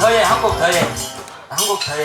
더 해, 한 곡 더 해. 한 곡 더 해.